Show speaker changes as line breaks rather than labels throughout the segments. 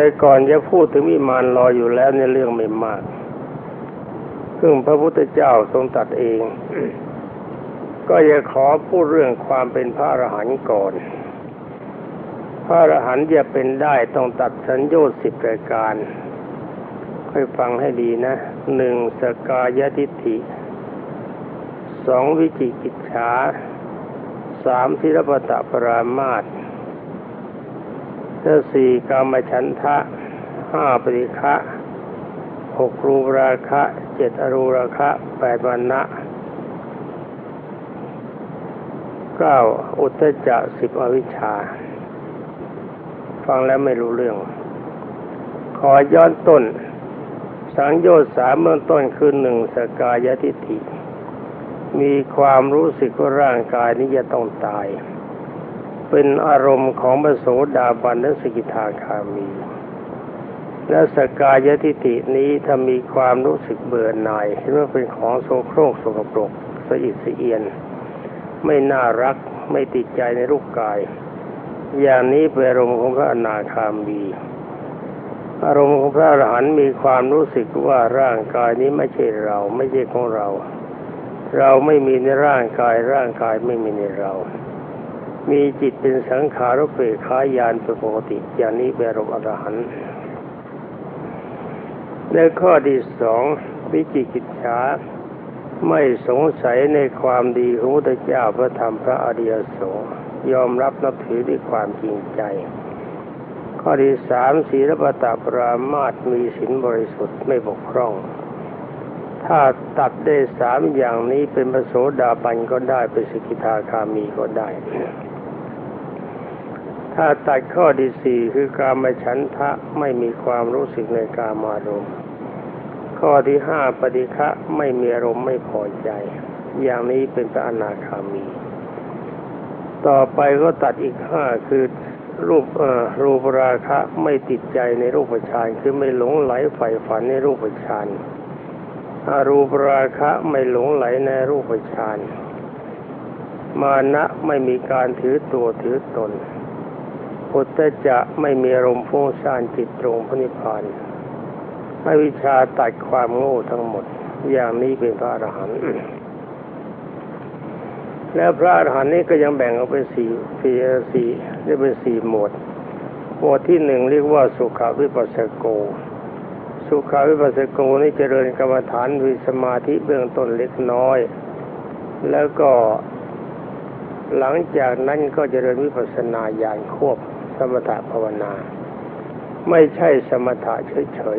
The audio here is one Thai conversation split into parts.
แต่ก่อนจะพูดถึงวิมานลอยอยู่แล้วในเรื่องไม่มาก ซึ่งพระพุทธเจ้าทรงตัดเอง ก็จะขอพูดเรื่องความเป็นพระอรหันต์ก่อน พระอรหันต์จะเป็นได้ต้องตัดสัญญาสิบรายการ ค่อยฟังให้ดีนะ หนึ่งสกายทิฏฐิ สองวิจิกิจฉาสามศิรปตะปรามาต สี่กามฉันทะห้าปริฆะหกรูปราคะเจ็ดอรูราคะแปดวันนะเก้าอุตตจะสิบอวิชชา ฟังแล้วไม่รู้เรื่อง ขอย้อนต้น สังโยชน์สามเบื้องต้นคือหนึ่งสกายทิฏฐิมีความรู้สึกว่าร่างกายนี้จะต้องตาย เป็นอารมณ์ของพระโสดาบันและสกิทาคามี และสกายทิฏฐินี้ถ้ามีความรู้สึกเบื่อหน่ายเห็นว่าเป็นของโสโครกสกปรกสะอิดสะเอียน ไม่น่ารักไม่ติดใจในรูปกาย อย่างนี้เป็นอารมณ์ของพระอนาคามีอารมณ์ของพระอรหันต์มีความรู้สึกว่าร่างกายนี้ไม่ใช่เรา ไม่ใช่ของเรา เราไม่มีในร่างกายร่างกายไม่มีในเรา มีจิตเป็นสังขารเปรขายานเป็นปกติ อย่างนี้เป็นรมอรหันต์ในข้อที่สองวิจิกิจฉาไม่สงสัยในความดีของพระเจ้าพระธรรมพระอริยสงฆ์ยอมรับนับถือด้วยความจริงใจ ข้อที่สามศีลปตะปรามาตมีศีลบริสุทธิ์ไม่บกพร่อง ถ้าตัดได้สามอย่างนี้เป็นพระโสดาบันก็ได้เป็นสกิทาคามีก็ได้ ถ้าตัดข้อที่สี่คือการมาฉันทะไม่มีความรู้สึกในกามารมณ์ ข้อที่ห้าปฏิฆะไม่มีอารมณ์ไม่พอใจ อย่างนี้เป็นพระอนาคามี ต่อไปก็ตัดอีกห้าคือรูปเอ่อรูปราคะไม่ติดใจในรูปฌานคือไม่หลงไหลใฝ่ฝันในรูปฌานอารูปราคะไม่หลงไหลในรูปฌานมานะไม่มีการถือตัวถือตน พุทธจะไม่มีอารมณ์ฟุ้งซ่านจิตตรงพระนิพพานอวิชาตัดความโง่ทั้งหมด อย่างนี้เป็นพระอรหันต์แล้วพระอรหันต์นี้ก็ยังแบ่งออกเป็นสี่สี่สี่เรียกเป็นสี่หมวด หมวดที่หนึ่งเรียกว่าสุขาวิปัสสโก สุขาวิปัสสโกนี่เจริญกรรมฐานวิสมาธิเบื้องต้นเล็กน้อย แล้วก็หลังจากนั้นก็เจริญวิปัสสนาญาณควบ สมถะภาวนา ไม่ใช่สมถะเฉย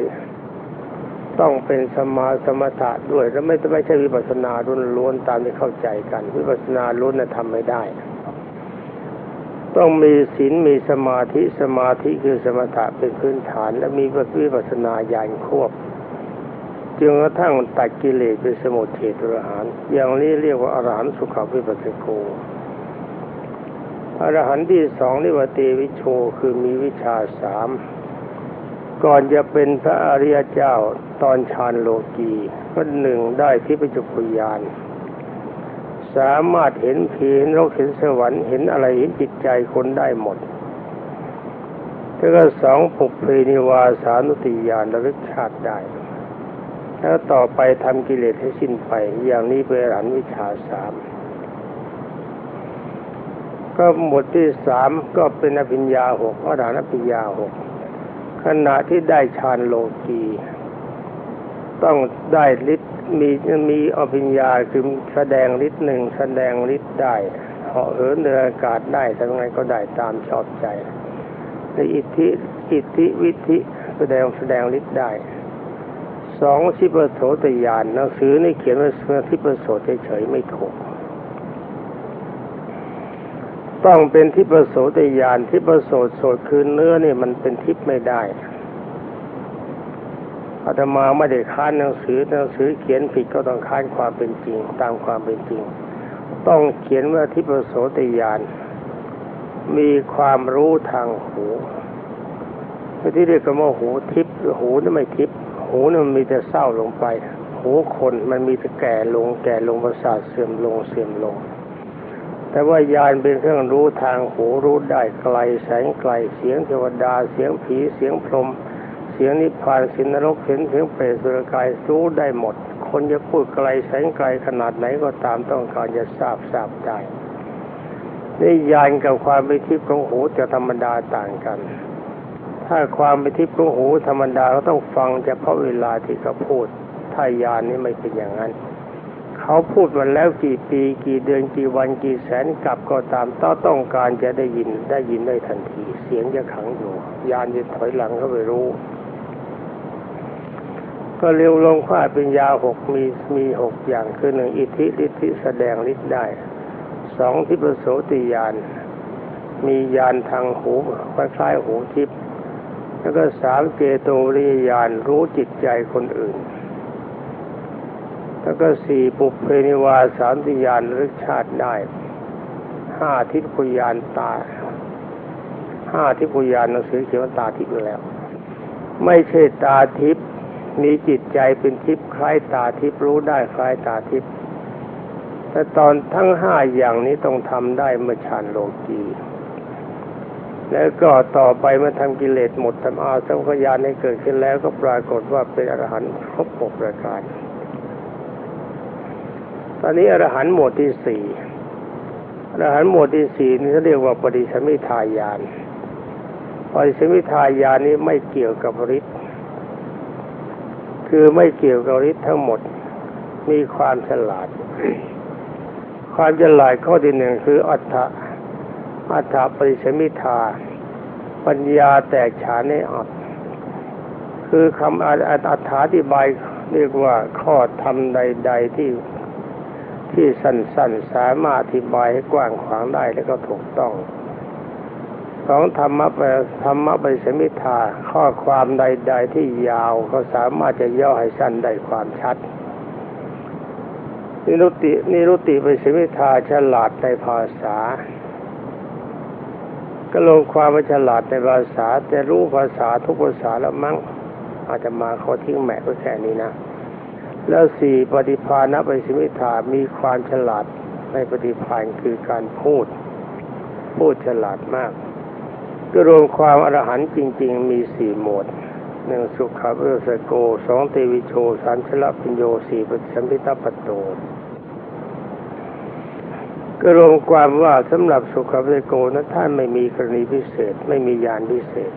ๆต้องเป็นสมาสมถะด้วย แล้วไม่ไม่ใช่วิปัสสนาล้วนๆตามที่เข้าใจกัน วิปัสสนาล้วนน่ะทำไม่ได้ ต้องมีศีลมีสมาธิสมาธิคือสมถะเป็นพื้นฐาน และมีวิปัสสนาญาณควบจนกระทั่งตัดกิเลสเป็นสมุทเฉตุรหารอย่างนี้เรียกว่าอรหันสุขวิปัสสโก อรหันต์ที่สองเรียกว่าเตวิโชคือมีวิชาสามก่อนจะเป็นพระอริยเจ้าตอนฌานโลกีก็หนึ่งได้ที่ปจุกุยาน สามารถเห็นผีเห็นโลกเห็นสวรรค์เห็นอะไรเห็นจิตใจคนได้หมดแล้วก็สองปุเพนิวาสานุติยานระลึกชาติได้ แล้วต่อไปทำกิเลสให้สิ้นไป อย่างนี้เป็นอรหันต์วิชาสาม ก็หมวดที่สามก็เป็นอภิญญาหกอรหันต์อภิญญาหกขณะที่ได้ฌานโลกี ต้องได้ฤทธิ์มีมีอภิญญาคือแสดงฤทธิ์หนึ่งแสดงฤทธิ์ได้เหาะเหินเดินอากาศได้ทำไงก็ได้ตามชอบใจในอิทธิอิทธิวิธิแสดงแสดงฤทธิ์ได้สองสิปโสตยานหนังสือนี่เขียนว่าสิปโสเฉยไม่ถูก ต้องเป็นทิพโสตยานทิพโสตโสดคือเนื้อนี่มันเป็นทิพไม่ได้อาตมาไม่ได้ค้านหนังสือหนังสือเขียนผิดก็ต้องค้านความเป็นจริง ตามความเป็นจริง ต้องเขียนว่าทิพโสตยาน มีความรู้ทางหูที่เรียกกันว่าหูทิพหูนี่ไม่ทิพหูนี่มันมีแต่เศร้าลงไป หูคนมันมีแต่แก่ลง แก่ลงประสาทเสื่อมลงเสื่อมลง แต่ว่ายานเป็นเครื่องรู้ทางหูรู้ได้ไกลแสงไกลเสียงเทวดาเสียงผีเสียงพรหมเสียงนิพพานสินนรกเห็นเสียงเปรตสุรกายรู้ได้หมด คนจะพูดไกลแสงไกลขนาดไหนก็ตามต้องการจะทราบทราบได้นี่ยานกับความเป็นทิพย์ของหูจะธรรมดาต่างกัน ถ้าความเป็นทิพย์ของหูธรรมดาก็ต้องฟังเฉพาะเวลาที่เขาพูด ถ้ายานนี่ไม่เป็นอย่างนั้น เขาพูดมาแล้วกี่ปีกี่เดือนกี่วันกี่แสนกลับก็ตามต้องต้องการจะได้ยินได้ยินได้ทันที เสียงจะขังอยู่ ยานจะถอยหลังก็ไม่รู้ ก็เร็วลงว่าเป็นยาหกมีมีหกอย่างคือหนึ่งอิทธิฤทธิแสดงฤทธิ์ได้สองทิพโสติยาน มียานทางหูคล้ายๆหูทิพย์แล้วก็สามเจโตวิญญาณรู้จิตใจคนอื่น แล้วก็สี่ปุเพนิวาสามติยานรึกชาติได้ห้าทิพยานตาห้าทิพยานหนังสือเขียนว่าตาทิพย์แล้ว ไม่ใช่ตาทิพย์มีจิตใจเป็นทิพย์คล้ายตาทิพย์รู้ได้คล้ายตาทิพย์แต่ตอนทั้งห้าอย่างนี้ต้องทำได้เมื่อฌานโลกีแล้วก็ต่อไปเมื่อทำกิเลสหมดทำอาสังขยานให้เกิดขึ้นแล้วก็ปรากฏว่าเป็นอรหันต์ครบหกประการ ตอนนี้อรหันต์หมวดที่สี่อรหันต์หมวดที่สี่นี่เขาเรียกว่าปฏิสมิทายานปฏิสมิทายานนี้ไม่เกี่ยวกับฤทธิ์คือไม่เกี่ยวกับฤทธิ์ทั้งหมดมีความฉลาด ความฉลาดข้อที่หนึ่งคืออัฏฐะอัฏฐปริสมิทา ปัญญาแตกฉานในอัตคือคำอัฏฐาธิบายเรียกว่าข้อธรรมใด ๆ ที่ ที่สั้นๆสามารถอธิบายให้กว้างขวางได้แล้วก็ถูกต้องสองธรรมะปธรรมะปสมิทาข้อความใด ๆ ที่ยาวก็สามารถจะย่อให้สั้นได้ความชัด นิรุตินิรุติปสมิทาฉลาดในภาษา ก็ลงความว่าฉลาดในภาษา แต่รู้ภาษาทุกภาษาแล้วมั้งอาจจะมาขาทิ้งแม่ก็แค่นี้นะ แล้วสี่ปฏิภาณปริสมิทามีความฉลาดในปฏิภาณคือการพูด พูดฉลาดมากก็รวมความอรหันต์จริง ๆ มีสี่หมวดหนึ่งสุขเอสโกสองเตวิโชสามชละปิญโยสี่ปฏิสัมพิตาปโตก็รวมความว่าสำหรับสุขเวโกนั้นท่านไม่มีกรณีพิเศษ ไม่มียานพิเศษ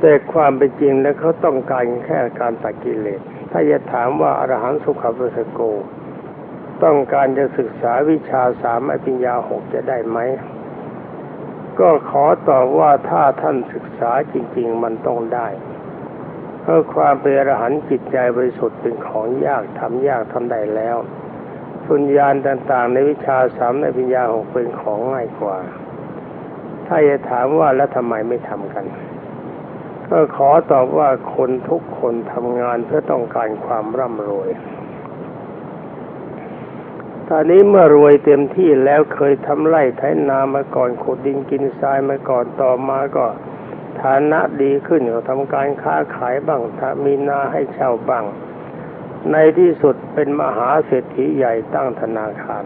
แต่ความเป็นจริงแล้วเขาต้องการแค่การตัดกิเลส ถ้าจะถามว่าอรหันต์สุขเวสโก ต้องการจะศึกษาวิชาสามอภิญญาหกจะได้ไหม ก็ขอตอบว่าถ้าท่านศึกษาจริง ๆ มันต้องได้ เพราะความเป็นอรหันต์จิตใจบริสุทธิ์เป็นของยากทำยากทำได้แล้วสุญญาณต่าง ๆ ในวิชาสามในปัญญาหกเป็นของง่ายกว่า ถ้าจะถามว่าแล้วทำไมไม่ทำกัน ก็ขอตอบว่าคนทุกคนทำงานเพื่อต้องการความร่ำรวย ตอนนี้เมื่อรวยเต็มที่แล้วเคยทำไร่ไถนามาก่อนขุดดินกินทรายมาก่อนต่อมาก็ฐานะดีขึ้นก็ทำการค้าขายบ้างถ้ามีนาให้เช่าบ้างในที่สุดเป็นมหาเศรษฐีใหญ่ตั้งธนาคาร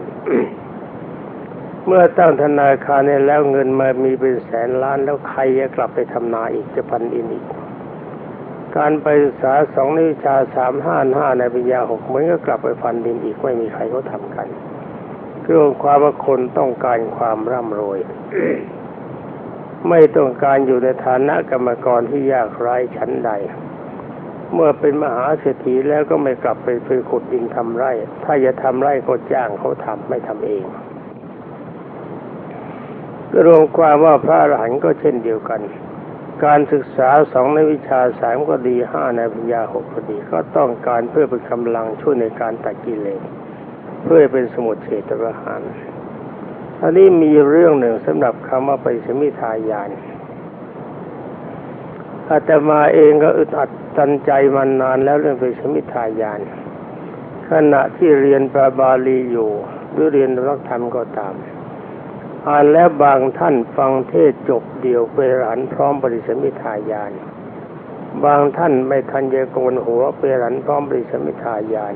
เมื่อตั้งธนาคารเนี่ยแล้วเงินมามีเป็นแสนล้านแล้วใครจะกลับไปทำนาอีกจะพันอินอีก การไปศึกษาสองนวิชาสามห้าห้าในปัญญาหกเหมือนก็กลับไปฟันดินอีกไม่มีใครเขาทำกันเรื่องความว่าคนต้องการความร่ำรวย ไม่ต้องการอยู่ในฐานะกรรมกรที่ยากไร้ชั้นใด เมื่อเป็นมหาเศรษฐีแล้วก็ไม่กลับไปไปขุดดินทำไร่ ถ้าจะทำไร่ก็จ้างเขาทำไม่ทำเอง รวมความว่าพระอรหันต์ก็เช่นเดียวกัน การศึกษาสองในวิชาสามก็ดีห้าในปัญญาหกก็ดี ก็ต้องการเพื่อเป็นกำลังช่วยในการตัดกิเลสเพื่อเป็นสมุทเฉตประหารอันนี้มีเรื่องหนึ่งสำหรับคำว่าไปสมิทายานอาตมาเองก็อึดอัดตันใจมานานแล้วเรื่องไปสมิทายาน ขณะที่เรียนปราบาลีอยู่หรือเรียนรักธรรมก็ตามานแล้วบางท่านฟังเทศจบเดียวไปรันพร้อมปริสมิทายาน บางท่านไม่ทันจะโกนหัวไปรันพร้อมปริสมิทายาน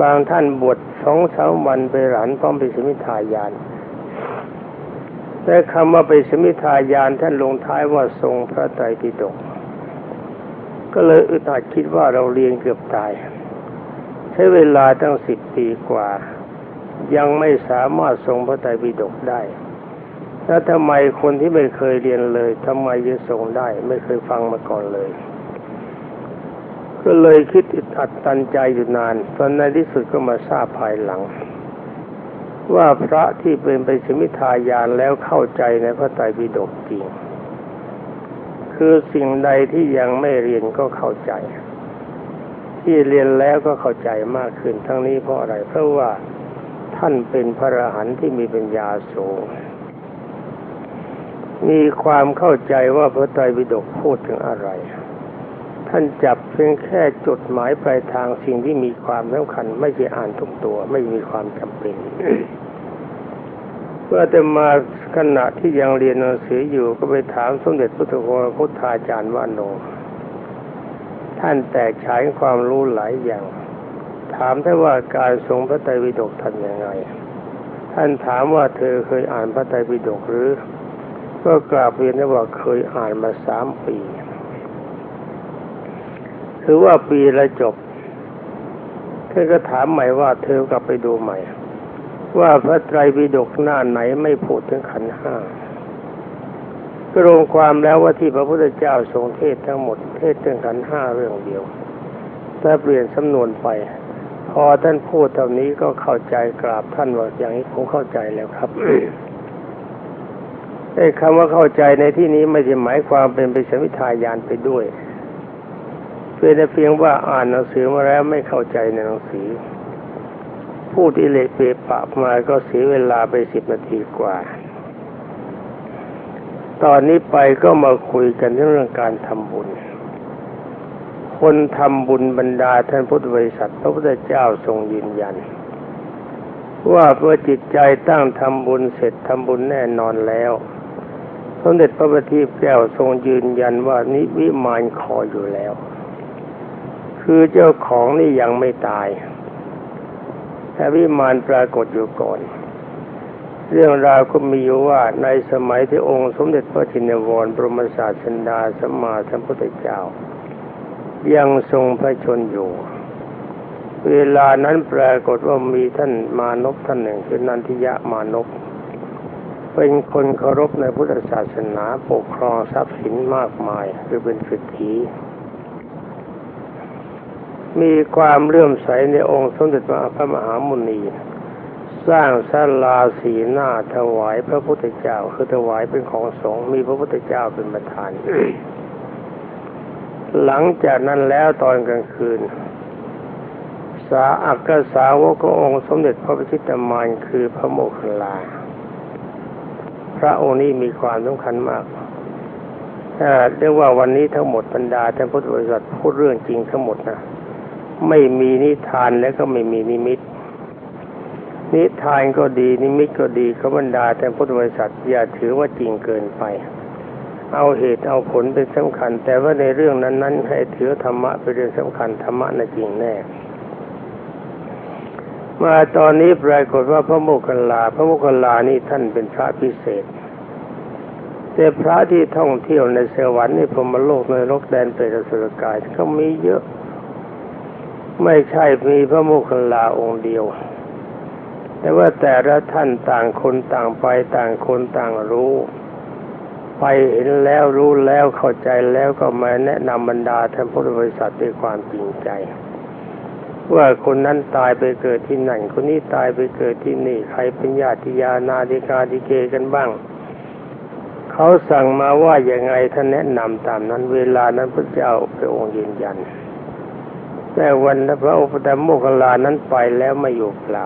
บางท่านบวชสองสามวันไปรันพร้อมปริสมิทายานแต่คำว่าเป็นสมิทายานท่านลงท้ายว่าทรงพระไตรปิฎกก็เลยอึดอัดคิดว่าเราเรียนเกือบตาย ใช้เวลาตั้งสิบปีกว่า ยังไม่สามารถทรงพระไตรปิฎกได้ แล้วทำไมคนที่ไม่เคยเรียนเลยทำไมจะทรงได้ ไม่เคยฟังมาก่อนเลย ก็เลยคิดอึดอัดตันใจอยู่นานตอนในที่สุดก็มาทราบภายหลัง ว่าพระที่เป็นไปสมิทายานแล้วเข้าใจในพระไตรปิฎกจริง คือสิ่งใดที่ยังไม่เรียนก็เข้าใจ ที่เรียนแล้วก็เข้าใจมากขึ้นทั้งนี้เพราะอะไรเพราะว่าท่านเป็นพระอรหันต์ที่มีปัญญาสูง มีความเข้าใจว่าพระไตรปิฎกพูดถึงอะไร ท่านจับเพียงแค่จุดหมายปลายทางสิ่งที่มีความสำคัญ ไม่ใช่อ่านทุกตัว ไม่มีความจำเป็นเมื่อแต่มาขณะที่ยังเรียนหนังสืออยู่ก็ไปถามสมเด็จพุทธโฆพุทธาจารย์วานโน ท่านแตกฉายความรู้หลายอย่าง ถามท่านว่าการทรงพระไตรปิฎกทำยังไง ท่านถามว่าเธอเคยอ่านพระไตรปิฎกหรือ ก็กราบเรียนว่าเคยอ่านมาสามปีคือว่าปีละจบเธอก็ถามใหม่ว่าเธอกลับไปดูใหม่ ว่าพระไตรปิฎกหน้าไหนไม่พูดถึงขันห้าก็รวมความแล้วว่าที่พระพุทธเจ้าทรงเทศทั้งหมดเทศถึงขันห้าเรื่องเดียวถ้าเปลี่ยนสำนวนไป พอท่านพูดเท่านี้ก็เข้าใจกราบท่านว่าอย่างนี้ผมเข้าใจแล้วครับ ไอ้คำว่าเข้าใจในที่นี้ไม่ใช่หมายความเป็นไปสมิทายานไปด้วยเป็นแต่เพียงว่าอ่านหนังสือมาแล้วไม่เข้าใจในหนังสือ พูดอิเละเปปะมาก็เสียเวลาไปสิบนาทีกว่า ตอนนี้ไปก็มาคุยกันเรื่องการทำบุญ คนทำบุญบรรดาท่านพุทธบริษัทพระพุทธเจ้าทรงยืนยันว่าเมื่อจิตใจตั้งทำบุญเสร็จทำบุญแน่นอนแล้ว สมเด็จพระบัณฑิตแก้วทรงยืนยันว่านิวิมานคออยู่แล้ว คือเจ้าของนี่ยังไม่ตาย แต่วิมานปรากฏอยู่ก่อน เรื่องราวก็มีอยู่ว่าในสมัยที่องค์สมเด็จพระจินวรบรมศาสดาสัมมาสัมพุทธเจ้า ยังทรงพระชนอยู่ เวลานั้นปรากฏว่ามีท่านมานพท่านหนึ่งคือนันทิยะมานพ เป็นคนเคารพในพุทธศาสนาปกครองทรัพย์สินมากมาย คือเป็นสิทธิมีความเลื่อมใสในองค์สมเด็จพระมหามุนี สร้างศาลาสีหน้าถวายพระพุทธเจ้า คือถวายเป็นของสงฆ์มีพระพุทธเจ้าเป็นประธาน หลังจากนั้นแล้วตอนกลางคืน สาอักกสาวกขององค์สมเด็จพระพิชิตามานคือพระโมคคัลลา ระองค์นี้มีความสำคัญมากเรียกว่าวันนี้ทั้งหมดบรรดาท่านพุทธบริษัทพูดเรื่องจริงทั้งหมดนะไม่มีนิทานและก็ไม่มีนิมิต นิทานก็ดีนิมิตก็ดีขบรรดาแต่พุทธบริษัทอย่าถือว่าจริงเกินไป เอาเหตุเอาผลเป็นสำคัญ แต่ว่าในเรื่องนั้น ๆ ให้ถือธรรมะเป็นเรื่องสำคัญธรรมะน่ะจริงแน่ มาตอนนี้ปรากฏว่าพระโมคคัลลา พระโมคคัลลานี่ท่านเป็นพระพิเศษแต่พระที่ท่องเที่ยวในสวรรค์ในพรมโลกในโลกแดนเปรตสุรกายเขามีเยอะ ไม่ใช่มีพระโมคคัลลาองค์เดียว แต่ว่าแต่ละท่านต่างคนต่างไปต่างคนต่างรู้ ไปเห็นแล้วรู้แล้วเข้าใจแล้วก็มาแนะนำบรรดาท่านพุทธบริษัทด้วยความจริงใจ ว่าคนนั้นตายไปเกิดที่นั่นคนนี้ตายไปเกิดที่นี่ ใครเป็นญาติยานาดิกาดิเกกันบ้าง เขาสั่งมาว่าอย่างไงท่านแนะนำตามนั้น เวลานั้นพระเจ้าพระองค์ยืนยัน แต่วันพระอุปตมโมคคัลลานั้นไปแล้วไม่อยู่เปล่า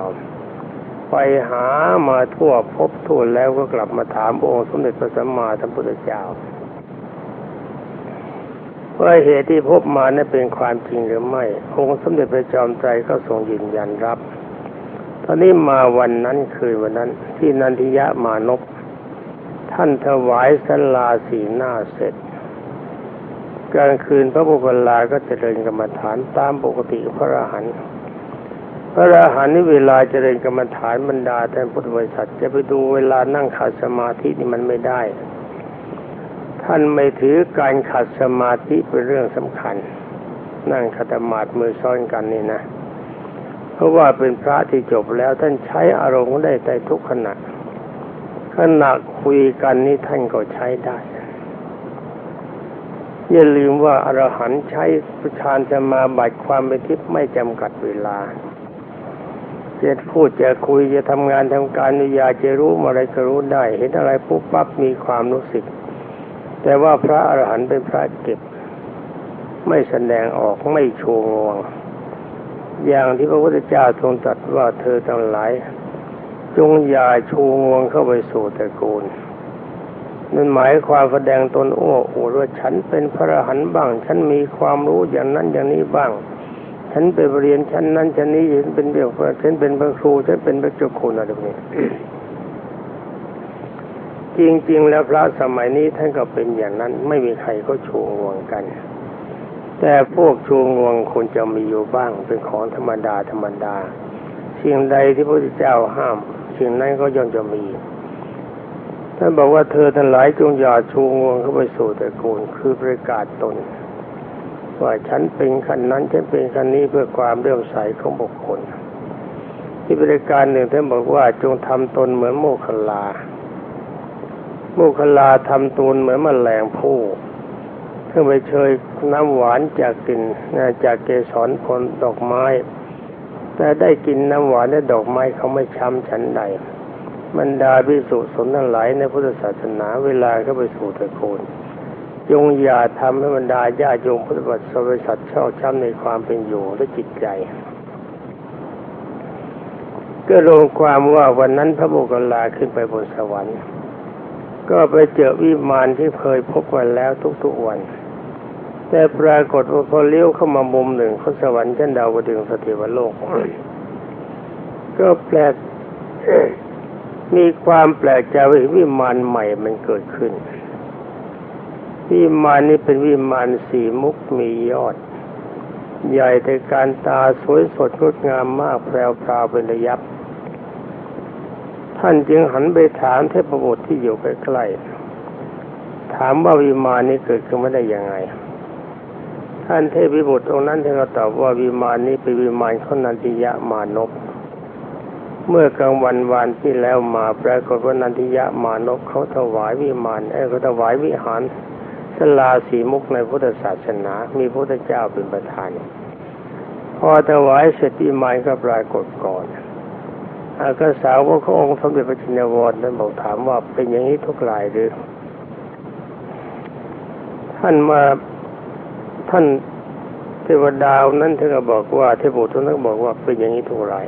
ไปหามาทั่วพบทั่วแล้วก็กลับมาถามองค์สมเด็จพระสัมมาสัมพุทธเจ้า ว่าเหตุที่พบมานั้นเป็นความจริงหรือไม่ องค์สมเด็จพระจอมไตรก็ทรงยืนยันรับ ตอนนี้มาวันนั้นคืนวันนั้น ที่นันทิยะมานพท่านถวายสลาสีหน้าเสร็จกลางคืนพระบุคลาก็เจริญกรรมฐานตามปกติพระอรหันต์พระอราหันต์นี่เวลาเจริญกรรมฐานบรรดาท่านพุทธบริษัทจะไปดูเวลานั่งขัดสมาธินี่มันไม่ได้ ท่านไม่ถือการขัดสมาธิเป็นเรื่องสำคัญ นั่งขัดสมาธิมือซ้อนกันนี่นะ เพราะว่าเป็นพระที่จบแล้วท่านใช้อารมณ์ได้ในทุกขณะขณะคุยกันนี่ท่านก็ใช้ได้ อย่าลืมว่าอรหันต์ใช้ฌานสมาบัติความเป็นทิพย์ไม่จำกัดเวลาจะพูดจะคุยจะทำงานทำการนิยาจะรู้อะไรก็รู้ได้ เห็นอะไรปุ๊บปั๊บมีความรู้สึก แต่ว่าพระอรหันต์เป็นพระเก็บ ไม่แสดงออกไม่โชว์งวง อย่างที่พระพุทธเจ้าทรงตรัสว่าเธอทั้งหลาย จงอย่าชูงวงเข้าไปสู่ตระกูลนั่นหมายความแสดงตนโอ้โหว่าฉันเป็นพระอรหันต์บ้าง ฉันมีความรู้อย่างนั้นอย่างนี้บ้าง ฉันไปเรียนชั้นนั้นชั้นนี้ฉันเป็นเด็กฉันเป็นพระครูฉันเป็นพระเจ้าคุณอะไรแบบนี้ จริง ๆ แล้วพระสมัยนี้ท่านก็เป็นอย่างนั้น ไม่มีใครก็ชูงวงกัน แต่พวกชูงวงควรจะมีอยู่บ้างเป็นของธรรมดาธรรมดาสิ่งใดที่พระพุทธเจ้าห้ามสิ่งนั้นก็ย่อมจะมีท่านบอกว่าเธอทั้งหลายจงอย่าชูงวงเข้าไปสู่ตระกูลคือประกาศตน ว่าฉันเป็นขันนั้นฉันเป็นขันนี้เพื่อความเลื่อมใสของบุคคล ที่บริการหนึ่งท่านบอกว่าจงทำตนเหมือนโมคคลา โมคลาทำตูนเหมือนมแมลงผู้เพื่อไปเชยน้ำหวานจากกลิ่นจากเกสรผลดอกไม้ แต่ได้กินน้ำหวานและดอกไม้เขาไม่ช้ำฉันใดบรรดาพิสุสนทั้งหลายในพุทธศาสนาเวลาเข้าไปสู่ตระกูลจงอย่าทำให้บรรดาญาโยมพุทธบริษัทชอบช้ำในความเป็นอยู่และจิตใจ ก็ลงความว่าวันนั้นพระโมคคัลลาขึ้นไปบนสวรรค์ ก็ไปเจอวิมานที่เคยพบกันแล้วทุกๆวัน แต่ปรากฏว่าพอเลี้ยวเข้ามามุมหนึ่งของสวรรค์ชั้นดาวดึงสถิวโลก ก็แปลกมีความแปลกใจว่าวิมานใหม่มันเกิดขึ้น วิมานนี้เป็นวิมานสีมุกมียอด ใหญ่แต่การตาสวยสดงดงามมากแพรวพราวเป็นระยับานจึงหันไปถามเทพบุตรที่อยู่ใกล้ๆถามว่าวิมานนี้เกิดขึ้นมาได้ยังไง ท่านเทพบุตรองนั้นท่านก็ตอบว่าวิมานนี้เป็นวิมานของนันทิยะมานพเมื่อกลางวันวันที่แล้วมาปรากฏว่านันทิยะมานพเขาถวายวิมานเอเขาถวายวิหารสลาสีมุกในพุทธศาสนา มีพระพุทธเจ้าเป็นประธาน พอถวายเสร็จวิมานก็ปรากฏก่อน อากาสาวว่าพระองค์สมเด็จพระจินวรท่านบอกถามว่าเป็นอย่างนี้ทุกรายหรือ ท่านมาท่านเทวดาวนั้นท่านก็บอกว่าเทพบุตรท่านก็บอกว่าเป็นอย่างนี้ทุกราย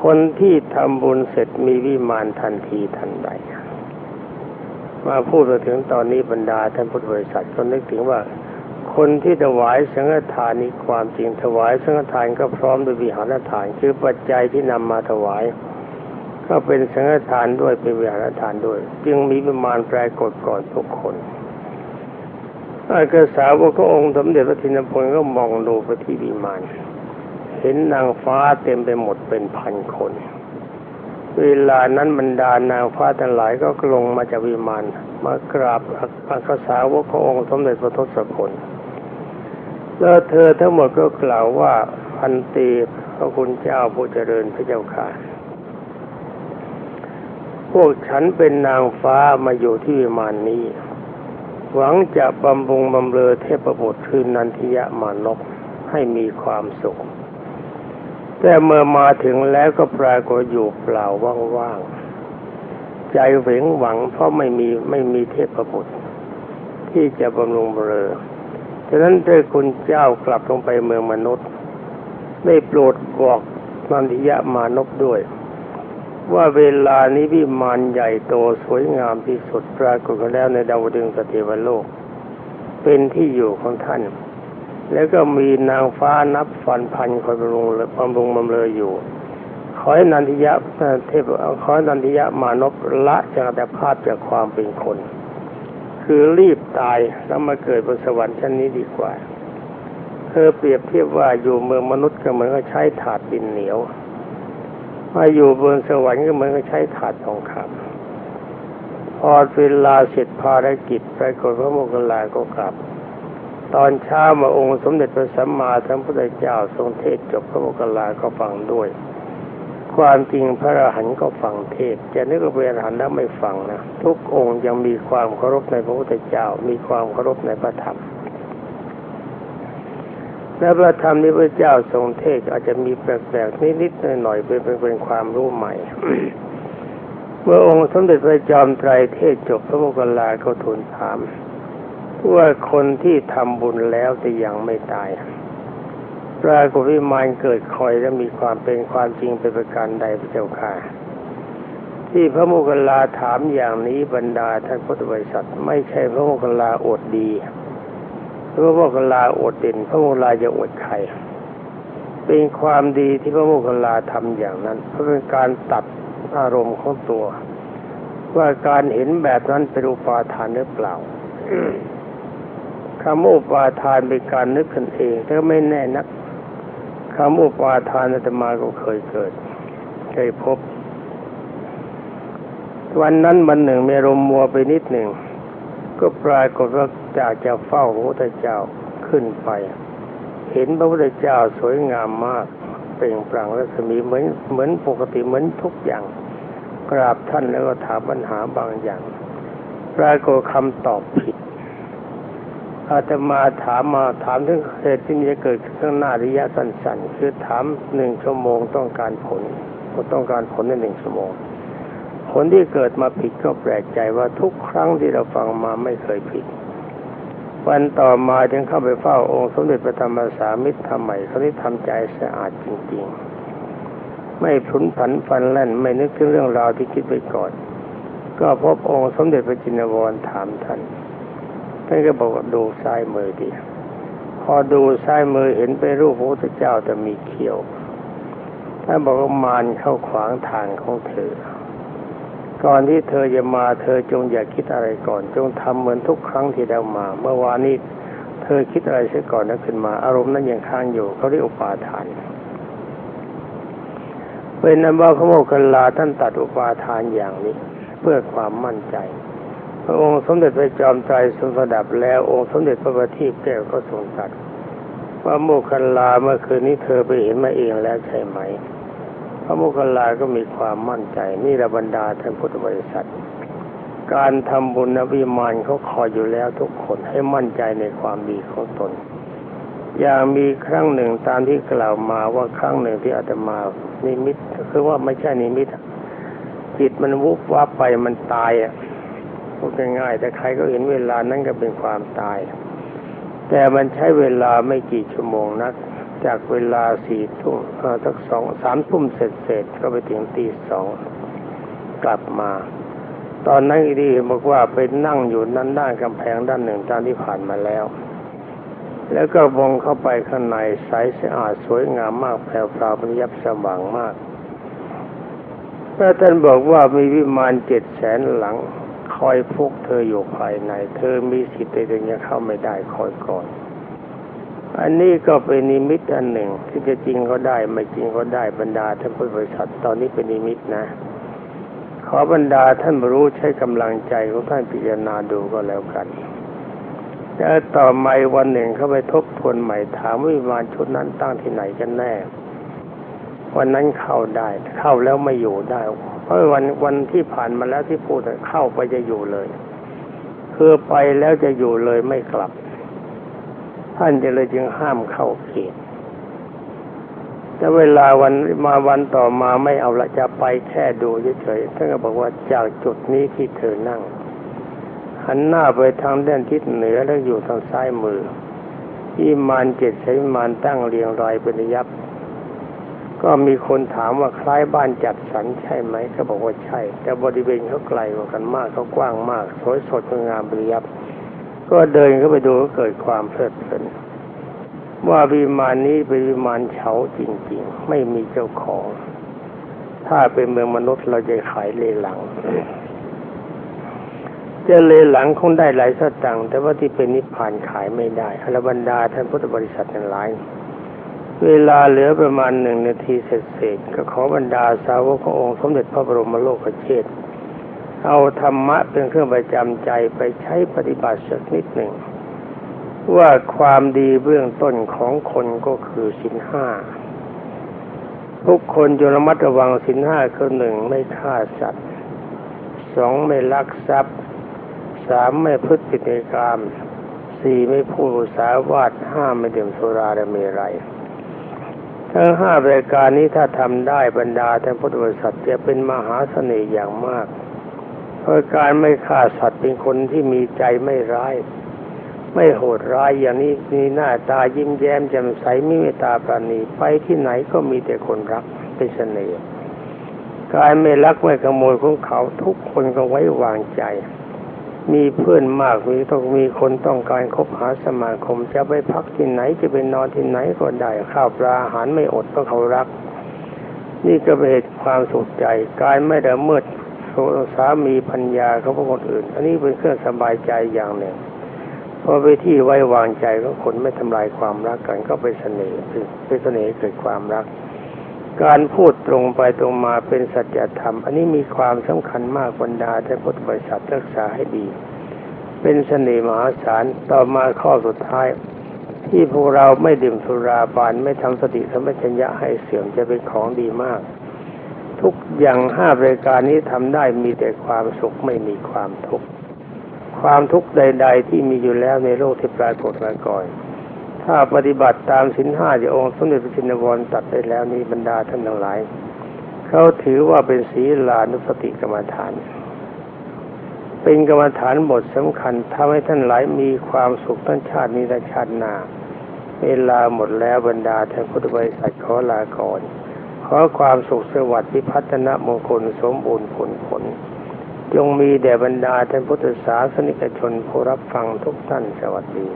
คนที่ทำบุญเสร็จมีวิมานทันทีทันใดมาพูดมาถึงตอนนี้บรรดาท่านพุทธบริษัทก็นึกถึงว่า คนที่ถวายสังฆทานนี้ความจริงถวายสังฆทานก็พร้อมด้วยวิหารทาน คือปัจจัยที่นำมาถวาย ก็เป็นสังฆทานด้วยเป็นวิหารทานด้วย จึงมีประมาณปรายกฏก่อนทุกคนอากาสาวกององค์สมเด็จพระทินพลก็มองดูไปที่วิมานเห็นนางฟ้าเต็มไปหมดเป็นพันคน เวลานั้นบรรดานางฟ้าทั้งหลายก็ลงมาจากวิมานมากราบอักษาวกองค์สมเด็จพระทศพล แล้วเธอทั้งหมดก็กล่าวว่าพันตีพระคุณเจ้าผู้เจริญพระเจ้าค่ะ พวกฉันเป็นนางฟ้ามาอยู่ที่วิมานนี้ หวังจะบำรุงบำเรอเทพบุตรคือนันทิยะมานพให้มีความสุข แต่เมื่อมาถึงแล้วก็ปรากฏอยู่เปล่าว่างๆ ใจเหวงหวังเพราะไม่มีไม่มีเทพบุตรที่จะบำรุงบำเรอ ฉะนั้นเจ้าคุณเจ้ากลับลงไปเมืองมนุษย์ ได้โปรดบอกนันทิยะมานพด้วย ว่าเวลานี้วิมานใหญ่โตสวยงามที่สุดปรากฏแล้วในดาวดึงสเทวโลก เป็นที่อยู่ของท่าน แล้วก็มีนางฟ้านับฟันพันคอยบำรุงบำรุงบำเรออยู่ขอให้นันทิยะเทพขอให้นันทิยะมานพละจากแต่ภาพจากความเป็นคน คือรีบตายแล้วมาเกิดบนสวรรค์ชั้นนี้ดีกว่าคอเปรียบเทียบว่าอยู่เมืองมนุษย์ก็เหมือนกับใช้ถาดดินเหนียวมาอยู่บนสวรรค์ก็เหมือนกับใช้ถาดทองคำพอเวลาเสร็จภารกิจปรากฏพระโมคคัลลาก็กลับ ตอนเช้ามาองค์สมเด็จพระสัมมาสัมพุทธเจ้าทรงเทศจบพระโมคคัลลาก็ฟังด้วย ความจริงพระอรหันต์ก็ฟังเทศจะนึกว่าเป็นอรหันต์แล้วไม่ฟังนะทุกองค์ยังมีความเคารพในพระพุทธเจ้า มีความเคารพในพระธรรมและพระธรรมที่พระเจ้าทรงเทศอาจจะมีแปลกๆนิดๆหน่อยๆเป็นเป็นความรู้ใหม่ เมื่อองค์สมเด็จพระจอมไตรเทศน์จบพระโมคคัลาก็ทูลถามว่าคนที่ทำบุญแล้วแต่ยังไม่ตาย ปรากฏวิมานเกิดคอยและมีความเป็นความจริงเป็นประการใดพระเจ้าค่ะ ที่พระโมคคัลลาถามอย่างนี้บรรดาท่านพุทธบริษัทไม่ใช่พระโมคคัลลาอดดีพระโมคคัลลาอดเด่นพระโมคคัลลาจะอดใครเป็นความดีที่พระโมคคัลลาทำอย่างนั้นเพราะเป็นการตัดอารมณ์ของตัว ว่าการเห็นแบบนั้นเป็นอุปาทานหรือเปล่าคำว่าอุปาทานเป็นการนึกขึ้นเองแต่ไม่แน่นัก คำอุปาทานอาตมาก็เคยเกิด เคยพบ วันนั้นวันหนึ่งมีรมมัวไปนิดหนึ่ง ก็ปรากฏว่าจากจะเฝ้าพระพุทธเจ้าขึ้นไป เห็นพระพุทธเจ้าสวยงามมากเปล่งปลั่งรัศมีเหมือนเหมือนปกติเหมือนทุกอย่าง กราบท่านแล้วก็ถามปัญหาบางอย่าง ปรากฏคำตอบผิด อาตมาถามมาถามถึงเหตุที่จะเกิดข้างหน้าระยะสั้นๆ คือถามหนึ่งชั่วโมงต้องการผลต้องการผลในหนึ่งชั่วโมง ผลที่เกิดมาผิดก็แปลกใจว่าทุกครั้งที่เราฟังมาไม่เคยผิด วันต่อมาจึงเข้าไปเฝ้าองค์สมเด็จพระธรรมสามิตรทำใหม่เขาที่ทำใจสะอาดจริงๆ ไม่พุนผันฟันแล่นไม่นึกถึงเรื่องราวที่คิดไปก่อน ก็พบองค์สมเด็จพระจินวรถามท่าน ท่านก็บอกว่าดูซ้ายมือดีพอดูซ้ายมือเห็นเป็นรูปพระพุทธเจ้าแต่มีเขียวท่านบอกว่ามารเข้าขวางทางของเธอ ก่อนที่เธอจะมาเธอจงอย่าคิดอะไรก่อน จงทำเหมือนทุกครั้งที่เรามา เมื่อวานนี้เธอคิดอะไรเสียก่อนนั้นขึ้นมา อารมณ์นั้นยังค้างอยู่เขาเรียกอุปาทาน เป็นนั้นว่าพระโมคคัลลาท่านตัดอุปาทานอย่างนี้ เพื่อความมั่นใจ พระองค์สมเด็จพระจอมไตรทรงสดับแล้วองค์สมเด็จพระบัณฑิตแก้วก็ทรงตรัสว่าโมคคัลลาเมื่อคืนนี้เธอไปเห็นมาเองแล้วใช่ไหม พระโมคคัลลาก็มีความมั่นใจนี่ระบรรดาท่านพุทธบริษัท การทำบุญนวิมานเขาคอยอยู่แล้วทุกคนให้มั่นใจในความดีของตน อย่างมีครั้งหนึ่งตามที่กล่าวมาว่าครั้งหนึ่งที่อาตมานิมิตคือว่าไม่ใช่นิมิตจิตมันวุบวับไปมันตายอะ พูดง่ายๆแต่ใครก็เห็นเวลานั้นก็เป็นความตาย แต่มันใช้เวลาไม่กี่ชั่วโมงนัก จากเวลาสี่ทุ่มสักสองสามทุ่มเสร็จเสร็จก็ไปถึงตีสองกลับมา ตอนนั้นอีดีบอกว่าไปนั่งอยู่นั้นด้านกำแพงด้านหนึ่งตามที่ผ่านมาแล้ว แล้วก็มองเข้าไปข้างในใสสะอาดสวยงามมากแผ่วพราวป็นยับสว่างมากพระท่านบอกว่ามีวิมานเจ็ดแสนหลัง คอยพวกเธออยู่ภายใน เธอมีสิทธิ์แต่ยังเข้าไม่ได้คอยก่อน อันนี้ก็เป็นนิมิตอันหนึ่ง ที่จะจริงก็ได้ ไม่จริงก็ได้บรรดาท่านผู้บริษัทตอนนี้เป็นนิมิตนะ ขอบรรดาท่านรู้ใช้กำลังใจของท่านพิจารณาดูก็แล้วกันแล้วต่อมาวันหนึ่งเขาไปทบทวนใหม่ถามวิมานชุดนั้นตั้งที่ไหนกันแน่ วันนั้นเข้าได้ เข้าแล้วไม่อยู่ได้ เพราะวันวันที่ผ่านมาแล้วที่พูดเข้าไปจะอยู่เลยคือไปแล้วจะอยู่เลยไม่กลับ ท่านจะเลยจึงห้ามเข้าเขตแต่เวลาวันมาวันต่อมาไม่เอาละจะไปแค่ดูเฉยๆท่านก็บอกว่าจากจุดนี้ที่เธอนั่ง หันหน้าไปทางด้านทิศเหนือแล้วอยู่ทางซ้ายมือที่มานเจ็ดใช้มานตั้งเรียงรายเป็นยับ ก็มีคนถามว่าคล้ายบ้านจัดสรรใช่ไหมก็บอกว่าใช่ แต่บริเวณเขาไกลกว่ากันมากเขากว้างมาก สวยสดงามเป็นยับ ก็เดินเข้าไปดูก็เกิดความเพลิดเพลินว่าวิมานนี้เป็นวิมานเฉาจริง ๆ ไม่มีเจ้าของ ถ้าเป็นเมืองมนุษย์เราจะขายเลหลังจะเลยหลังคงได้หลายสตังค์แต่ว่าที่เป็นนิพพานขายไม่ได้อรบรรดาท่านพุทธบริษัททั้งหลาย เวลาเหลือประมาณหนึ่งนาทีเศษๆก็ขอบรรดาสาวกขององค์สมเด็จพระบรมโลกเชษเอาธรรมะเป็นเครื่องประจำใจไปใช้ปฏิบัติสักนิดหนึ่ง ว่าความดีเบื้องต้นของคนก็คือสินห้าทุกคนจงระมัดระวังสินห้าคือหนึ่งไม่ฆ่าสัตว์สองไม่ลักทรัพย์สามไม่พฤติกรรมสี่ไม่พูดสาวาทห้าไม่ดื่มสุราและเมรัย ทั้งห้ารายการนี้ถ้าทำได้บรรดาท่านพุทธบริษัทจะเป็นมหาเสน่ห์อย่างมากเพราะการไม่ฆ่าสัตว์เป็นคนที่มีใจไม่ร้าย ไม่โหดร้ายอย่างนี้มีหน้าตายิ้มแย้มแจ่มใสไม่เมตตาปราณีไปที่ไหนก็มีแต่คนรักเป็นเสน่ห์กายไม่ลักไม่ขโมยของเขาทุกคนก็ไว้วางใจ มีเพื่อนมากมีต้องมีคนต้องการคบหาสมาคม จะไปพักที่ไหนจะไปนอนที่ไหนก็ได้ข้าวปลาอาหารไม่อดเพราะเขารัก นี่ก็เป็นเหตุความสุขใจ กายไม่ละเมิดสามีพัญญาเขาพวกคนอื่น อันนี้เป็นเครื่องสบายใจอย่างหนึ่งพอไปที่ไว้วางใจของคนไม่ทำลายความรักกันก็เป็นเสน่ห์เป็นเสน่ห์เกิดความรัก การพูดตรงไปตรงมาเป็นสัจธรรม อันนี้มีความสำคัญมากบรรดาแต่พุทธบริษัทรักษาให้ดี เป็นเสน่ห์มหาศาลต่อมาข้อสุดท้าย ที่พวกเราไม่ดื่มสุราบานไม่ทำสติสมัชัญญะให้เสื่อมจะเป็นของดีมาก ทุกอย่างห้ารายการนี้ทำได้มีแต่ความสุขไม่มีความทุกข์ความทุกข์ใด ๆ ที่มีอยู่แล้วในโลกที่ปรากฏมาก่อน ถ้าปฏิบัติตามสินห้าที่องค์สมเด็จพระจินวรตัดได้แล้วนี้บรรดาท่านทั้งหลาย เขาถือว่าเป็นศีลานุสติกรรมฐาน เป็นกรรมฐานบทสำคัญทำให้ท่านหลายมีความสุขทั้งชาตินี้และชาติหน้าเวลาหมดแล้วบรรดาท่านพุทธบริษัทขอลาก่อนขอความสุขสวัสดิ์พิพัฒนมงคลสมบูรณ์ผลผล จงมีแด่บรรดาท่านพุทธศาสนิกชนผู้รับฟังทุกท่านสวัสดี